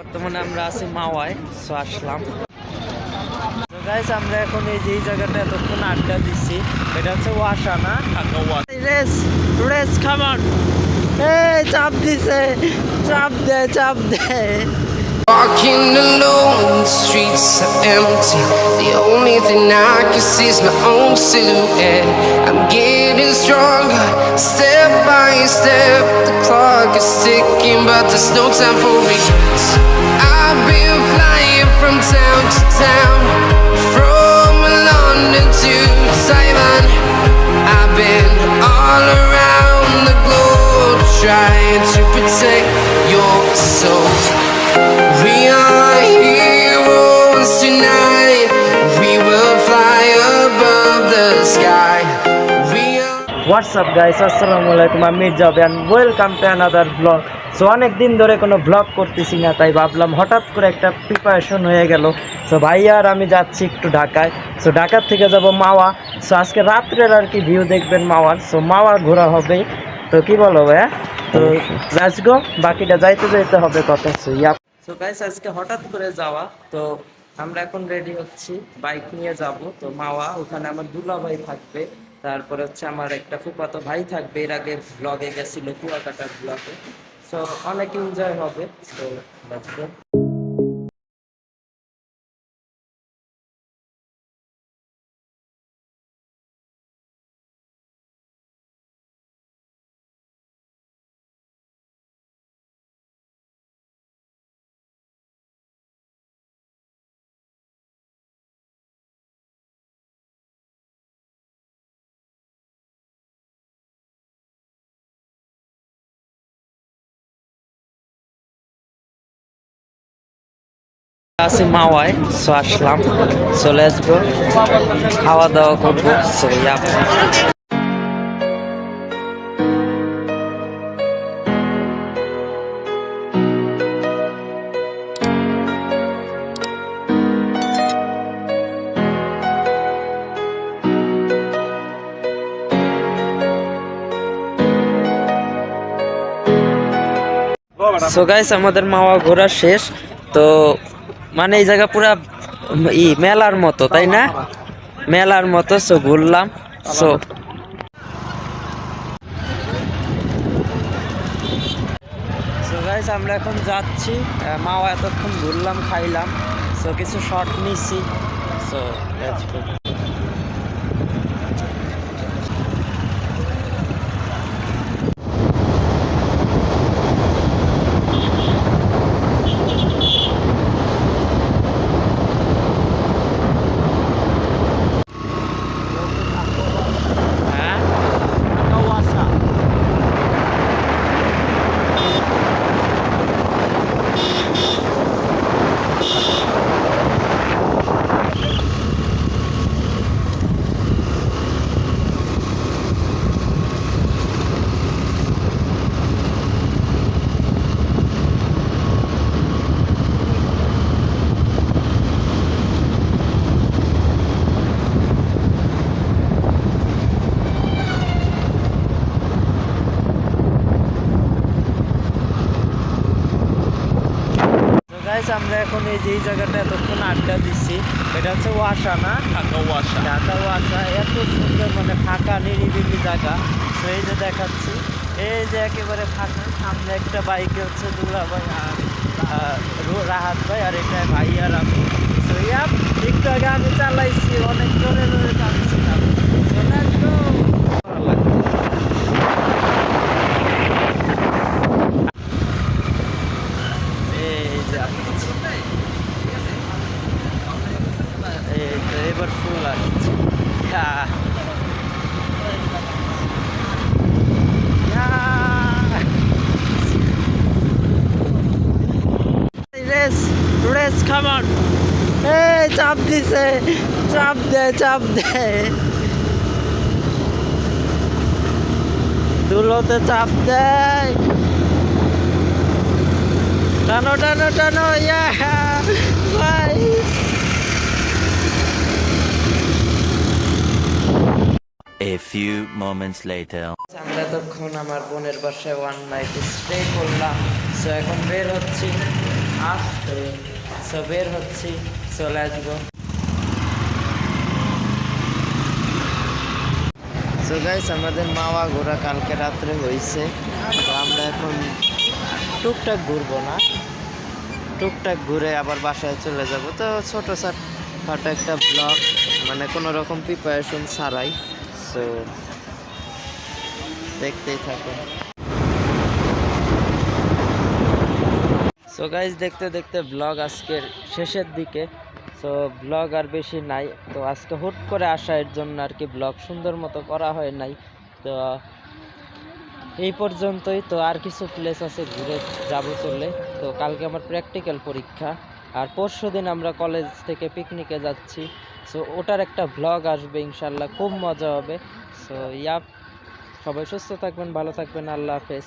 বর্তমানে আমরা আছি মাওয়ায় সো আসলাম গাইস আমরা এখন এই যে জায়গাটা এতক্ষণ আড্ডা দিচ্ছি এটা হচ্ছে ওয়াসা না রেস রেস খাবার এই চাপ দিছে চাপ দে চাপ দে Walking alone, the streets are empty. The only thing I can see is my own silhouette. I'm getting stronger, step by step. The clock is ticking, but there's no time for regrets. What's up guys আসসালামু আলাইকুম আমি Mirza and welcome to another vlog so অনেক দিন ধরে কোনো blog করতেছি না তাই ভাবলাম হঠাৎ করে একটা প্রিপারেশন হয়ে গেল। সো ভাইয়া আর আমি যাচ্ছি একটু ঢাকায়। সো ঢাকার থেকে যাব মাওয়া। সো আজকে রাত্রের আর কি ভিউ দেখবেন মাওয়ার। সো মাওয়া ঘোরা হবে। তো কি বলো ভাইয়া? তো লেটস গো বাকিটা যাইতে যাইতে হবে কত সো ইয়া সো গাইস আজকে হঠাৎ করে যাওয়া। তো আমরা এখন রেডি হচ্ছি। বাইক নিয়ে যাব। তো মাওয়া ওখানে আমার দুলা ভাই থাকবে। তারপরে হচ্ছে আমার একটা ফুপাতো ভাই থাকবে, এর আগে ব্লগে গেছিল কুয়াকাটার ব্লগে সো অনেক এনজয় হবে। সো আছি মাওয়ায় সো আসলাম চলে গো খাওয়া দাওয়া করব সো সো গাইস আমাদের মাওয়া ঘোরা শেষ, তো মানে এই জায়গা পুরা ই মেলার মতো, তাই না? মেলার মতো, সো ঘুরলাম, সো। আমরা এখন যাচ্ছি মাও এতক্ষণ ঘুরলাম, খাইলাম, সো কিছু শর্ট নিছি, সো লেটস গো হ্যাঁ কাওয়াসা তো গাইস আমরা এখন এই যে জায়গাটা এতক্ষণ আড্ডা দিচ্ছি এটা হচ্ছে ওয়াসা না? ঢাকা ওয়াসা। ঢাকা ওয়াসা এত সুন্দর মানে ফাঁকা নিরিবিলি জায়গা। তো এই যে দেখাচ্ছি এই যে একেবারে ফাঁকা সামনে একটা বাইকে হচ্ছে দুলা ভাই আর রাহাত ভাই আর এটা ভাই আর আমি। তো ইয়া একটু আগে আমি চালাইছি অনেক জোরে জোরে চালাইছিলাম let's go! ভালো লাগছে। এই যে আসছে। এই তো এবার ফুল আসছে ইয়া। ইয়া। রেস খাবার এই চাপ দিছে চাপ দে চাপ দে দুলোতে চাপ দেয় টানো টানো টানো ইয়া ভাই A few moments later. আমরা তখন আমার বোনের বাসায় ওয়ান নাইট স্টে করলাম। সো এখন বের হচ্ছি। আসতে। সো বের হচ্ছি, চলে আসব। সো গাইস আমাদের মাওয়া ঘোরা কালকে রাত্রে হয়েছে তো আমরা এখন টুকটাক ঘুরবো না। টুকটাক ঘুরে আবার বাসায় চলে যাব। তো ছোট খাটো একটা ব্লগ মানে কোনো রকম প্রিপারেশন ছাড়াই। সো দেখতেই থাকুন। সো গাইজ দেখতে দেখতে ব্লগ আজকের শেষের দিকে। সো ব্লগ আর বেশি নাই। তো আজকে হুট করে আসা এর জন্য আর কি ব্লগ সুন্দর মতো করা হয় নাই। তো এই পর্যন্তই। তো আর কিছু প্লেস আছে ঘুরে যাব চলে। তো কালকে আমার প্র্যাকটিক্যাল পরীক্ষা। আর পরশু দিন আমরা কলেজ থেকে পিকনিকে যাচ্ছি। সো ওটার একটা ব্লগ আসবে ইনশাল্লাহ, খুব মজা হবে। সো ইয়া সবাই সুস্থ থাকবেন, ভালো থাকবেন। আল্লাহ হাফেজ।